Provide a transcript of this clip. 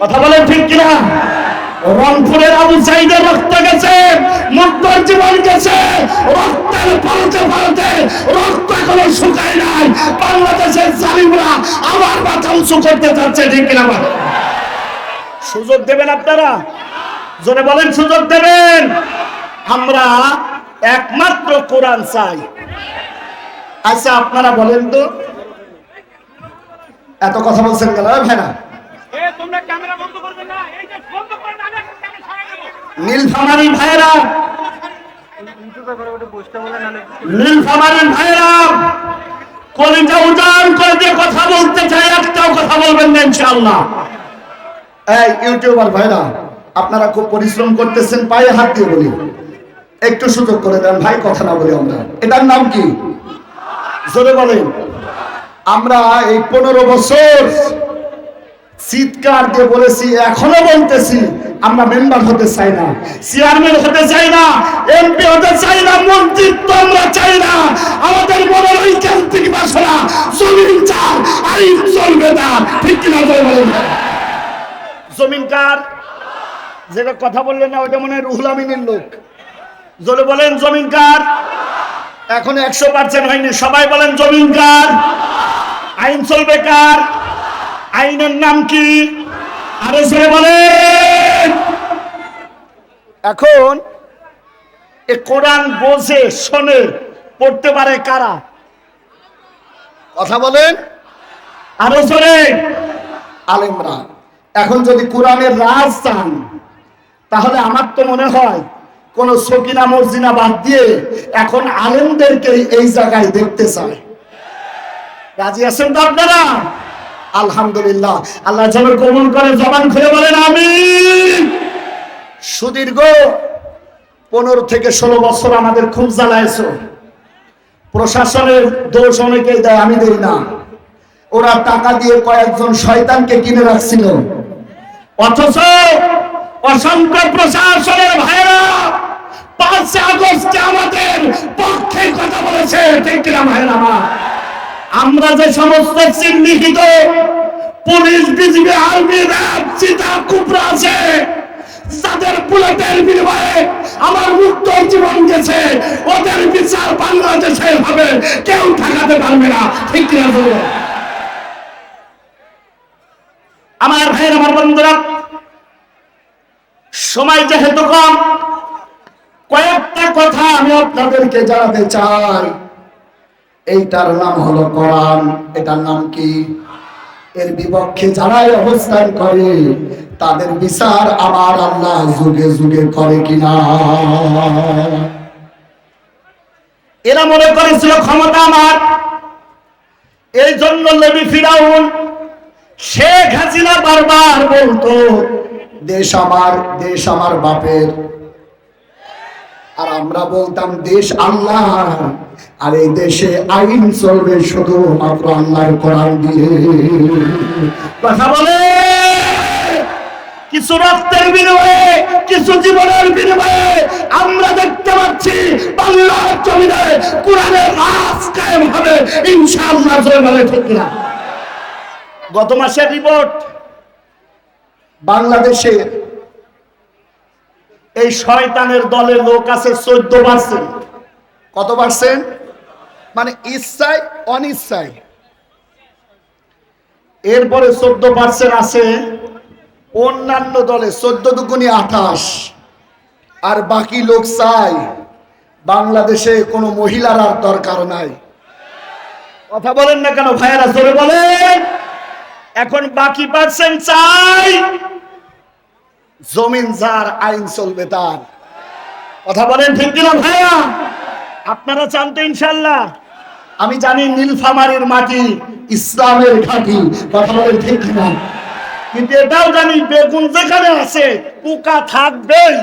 কথা বলেন ঠিক কিনা? রংপুরের আবু সাইদের রক্ত গেছে, মুক্তর জীবন গেছে, রক্তের ফলতে ফলতে রক্ত এখনও শুকায় নাই। বাংলাদেশের জালিমরা আবার মাথা উঁচু করতে চাচ্ছে, ঠিক কিনা? সুযোগ দেবেন আপনারা? জোরে বলেন, সুযোগ দেবেন? আমরা একমাত্র কোরআন চাই। আচ্ছা আপনারা বলেন তো, এত কথা বলছেন কেন? ভাই না না। ইউটিউবার আপনারা খুব পরিশ্রম করতেছেন, পায়ে হাত দিয়ে বলি। একটু সুযোগ করে দেন ভাই, কথা না বলি আমরা। এটার নাম কি? জোরে বলেন। আমরা এই পনেরো বছর চিৎকার দিয়ে বলেছি, এখনও বলতেছি, আমরা মেম্বার হতে চাই না, চেয়ারম্যান হতে চাই না, এমপি হতে চাই না, মন্ত্রিত্ব আমরা চাই না, আমাদের মনের ঐকান্তিক বাসনা, জমিন চার আইন চলবে না ঠিক কিনা জমিন কার যেটা কথা বললেন না ওটা মনে হয় রুহুল আমিনের লোক। জোরে বলেন, জমিন কার এখন একশো পার্সেন্ট হয়নি, সবাই বলেন, জমিন কার আইন চলবে কার? আইনের নাম কি? আরও সে বলেন। এখন এ কোরআন বোঝে, শোনে, পড়তে পারে কারা? কথা বলেন। আরও সরে আলেমরা এখন যদি কোরআনের রাজ চান, তাহলে আমার তো মনে হয় কোন সকিনা মর্জিনা বাদ দিয়ে এখন আলেমদেরকে এই জায়গায় দেখতে চায়। রাজি আছেন তো আপনারা? আলহামদুলিল্লাহ। আল্লাহ যেন কবুল করে জবান খুলে বলেন আমি সুদীর্ঘ পনেরো থেকে ষোলো বছর আমাদের খুব প্রশাসনের দোষ অনেকেই দেয় আমি দেই না। ওরা টাকা দিয়ে কয়েকজন শয়তানকে কিনে রাখছিল। অথচ অসংখ্য প্রশাসনের ভাইরা পাঁচ আগস্টে আমাদের পক্ষে কথা বলেছে। ঠিক কিনা ভাইরা আমার? আমরা যে সমস্ত চিহ্নিত পুলিশ, বিজিবি, আর্মি, র্যাব, চিতা, কুপরা আছে, যাদের বুলেটের বিনিময়ে আমার মুক্ত জীবন গেছে, ওদের বিচার বাংলাদেশে হবে কেউ ঠেকাতে পারবে না। ঠিক বলব আমার ভাইয়ের, আমার বন্ধুরা, সময় যেহেতু কম, কয়েকটা কথা আমি আপনাদেরকে জানাতে চাই। এইটার নাম হলো কোরআন। এটার নাম কি? এর বিপক্ষে যারাই অবস্থান করে, তাদের বিচার আমার আল্লাহ যুগে যুগে করে কিনা। এরা মনে করেছিল, ক্ষমতা আমার। এই জন্য লেবি ফিরাউন শেখ হাসিনা বারবার বলতো, দেশ আমার দেশ আমার বাপের। আর আমরা বলতাম, দেশ আল্লাহ। আর এই দেশে আইন চলবে শুধু মাত্র আল্লাহর কোরআন দিয়ে। কথা বলে? কিছু রক্তের বিনিময়ে, কিছু জীবনের বিনিময়ে আমরা দেখতে পাচ্ছি বাংলার কোরআনের রাজ কায়েম হবে। ইনশাআল্লাহ জয় ঠিক না গত মাসের রিপোর্ট বাংলাদেশে এই শয়তানের দলে লোক আছে চোদ্দ পার্সেন্ট। কত পার্সেন্ট? মানে ইচ্ছায়, অনিচ্ছায়। এরপরে চোদ্দ পার্সেন্ট আছে অন্যান্য দলে, চোদ্দ দুগুনি আঠাশ। আর বাকি লোক চাই, বাংলাদেশে কোনো মহিলার আর দরকার নাই। কথা বলেন না কেন ভাইয়েরা, জোরে বলেন। এখন বাকি পার্সেন্ট চাই। জমিন যার আইন চলবে তার। কথা বলেন ঠিক কিনা? ভাইয়া আপনারা চান তো ইনশাল্লাহ আমি জানি নীলফামারির মাটি ইসলামের ঘাটি। কথা বলেন ঠিক কিনা? কিন্তু এটাও জানি বেগুন যেখানে আছে পোকা থাকবেই।